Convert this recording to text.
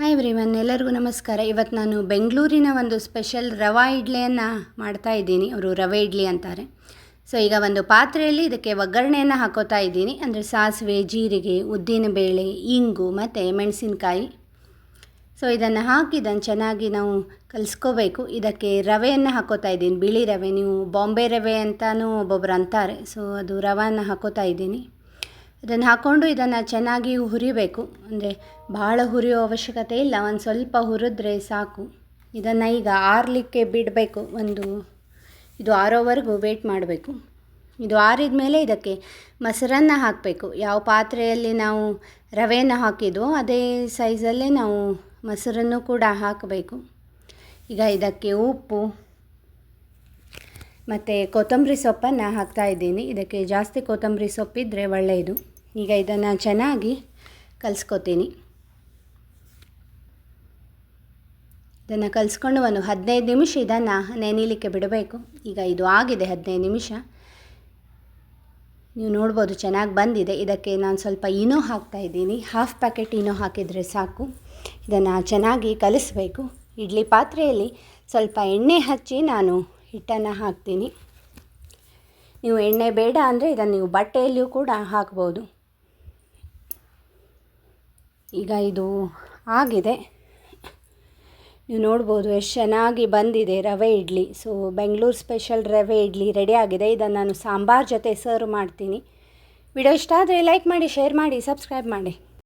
Hi everyone ಎಲ್ಲರಿಗೂ ನಮಸ್ಕಾರ. ಇವತ್ತು ನಾನು ಬೆಂಗಳೂರಿನ ಒಂದು ಸ್ಪೆಷಲ್ ರವಾ ಇಡ್ಲಿಯನ್ನು ಮಾಡ್ತಾ ಇದ್ದೀನಿ. ಅವರು ರವೆ ಇಡ್ಲಿ ಅಂತಾರೆ. ಸೊ ಈಗ ಒಂದು ಪಾತ್ರೆಯಲ್ಲಿ ಇದಕ್ಕೆ ಒಗ್ಗರಣೆಯನ್ನು ಹಾಕೋತಾ ಇದ್ದೀನಿ. ಅಂದರೆ ಸಾಸಿವೆ, ಜೀರಿಗೆ ಉದ್ದಿನಬೇಳೆ ಇಂಗು ಮತ್ತು ಮೆಣಸಿನಕಾಯಿ. ಸೊ ಇದನ್ನು ಹಾಕಿ ಇದನ್ನು ಚೆನ್ನಾಗಿ ನಾವು ಕಲಿಸ್ಕೋಬೇಕು. ಇದಕ್ಕೆ ರವೆಯನ್ನು ಹಾಕೋತಾ ಇದ್ದೀನಿ. ಬಿಳಿ ರವೆ, ನೀವು ಬಾಂಬೆ ರವೆ ಅಂತಲೂ ಒಬ್ಬೊಬ್ರು ಅಂತಾರೆ. ಸೊ ಅದು ರವೆಯನ್ನು ಹಾಕೋತಾ ಇದ್ದೀನಿ. ಇದನ್ನು ಹಾಕ್ಕೊಂಡು ಇದನ್ನು ಚೆನ್ನಾಗಿ ಹುರಿಬೇಕು. ಅಂದರೆ ಭಾಳ ಹುರಿಯೋ ಅವಶ್ಯಕತೆ ಇಲ್ಲ, ಒಂದು ಸ್ವಲ್ಪ ಹುರಿದ್ರೆ ಸಾಕು. ಇದನ್ನು ಈಗ ಆರಲಿಕ್ಕೆ ಬಿಡಬೇಕು, ಒಂದು ಇದು ಆರೋವರೆಗೂ ವೇಟ್ ಮಾಡಬೇಕು. ಇದು ಆರಿದ ಮೇಲೆ ಇದಕ್ಕೆ ಮೊಸರನ್ನು ಹಾಕಬೇಕು. ಯಾವ ಪಾತ್ರೆಯಲ್ಲಿ ನಾವು ರವೆಯನ್ನು ಹಾಕಿದ್ವೋ ಅದೇ ಸೈಜಲ್ಲೇ ನಾವು ಮೊಸರನ್ನು ಕೂಡ ಹಾಕಬೇಕು. ಈಗ ಇದಕ್ಕೆ ಉಪ್ಪು ಮತ್ತು ಕೊತ್ತಂಬರಿ ಸೊಪ್ಪನ್ನು ಹಾಕ್ತಾ ಇದ್ದೀನಿ. ಇದಕ್ಕೆ ಜಾಸ್ತಿ ಕೊತ್ತಂಬರಿ ಸೊಪ್ಪಿದ್ದರೆ ಒಳ್ಳೆಯದು. ಈಗ ಇದನ್ನು ಚೆನ್ನಾಗಿ ಕಲಿಸ್ಕೊತೀನಿ. ಇದನ್ನು ಕಲಿಸ್ಕೊಂಡು ಒಂದು ಹದಿನೈದು ನಿಮಿಷ ಇದನ್ನು ನೆನೀಲಿಕ್ಕೆ ಬಿಡಬೇಕು. ಈಗ ಇದು ಆಗಿದೆ ಹದಿನೈದು ನಿಮಿಷ. ನೀವು ನೋಡ್ಬೋದು ಚೆನ್ನಾಗಿ ಬಂದಿದೆ. ಇದಕ್ಕೆ ನಾನು ಸ್ವಲ್ಪ ಇನೋ ಹಾಕ್ತಾ ಇದ್ದೀನಿ. ಹಾಫ್ ಪ್ಯಾಕೆಟ್ ಇನೋ ಹಾಕಿದರೆ ಸಾಕು. ಇದನ್ನು ಚೆನ್ನಾಗಿ ಕಲಿಸ್ಬೇಕು. ಇಡ್ಲಿ ಪಾತ್ರೆಯಲ್ಲಿ ಸ್ವಲ್ಪ ಎಣ್ಣೆ ಹಚ್ಚಿ ನಾನು ಹಿಟ್ಟನ್ನು ಹಾಕ್ತೀನಿ. ನೀವು ಎಣ್ಣೆ ಬೇಡ ಅಂದರೆ ಇದನ್ನು ನೀವು ಬಟ್ಟೆಯಲ್ಲಿಯೂ ಕೂಡ ಹಾಕ್ಬೋದು. ಈಗ ಇದು ಆಗಿದೆ. ನೀವು ನೋಡ್ಬೋದು ಎಷ್ಟು ಚೆನ್ನಾಗಿ ಬಂದಿದೆ ರವೆ ಇಡ್ಲಿ. ಸೊ ಬೆಂಗಳೂರು ಸ್ಪೆಷಲ್ ರವೆ ಇಡ್ಲಿ ರೆಡಿ ಆಗಿದೆ. ಇದನ್ನು ನಾನು ಸಾಂಬಾರ್ ಜೊತೆ ಸರ್ವ್ ಮಾಡ್ತೀನಿ. ವಿಡಿಯೋ ಇಷ್ಟ ಆದರೆ ಲೈಕ್ ಮಾಡಿ ಶೇರ್ ಮಾಡಿ ಸಬ್ಸ್ಕ್ರೈಬ್ ಮಾಡಿ.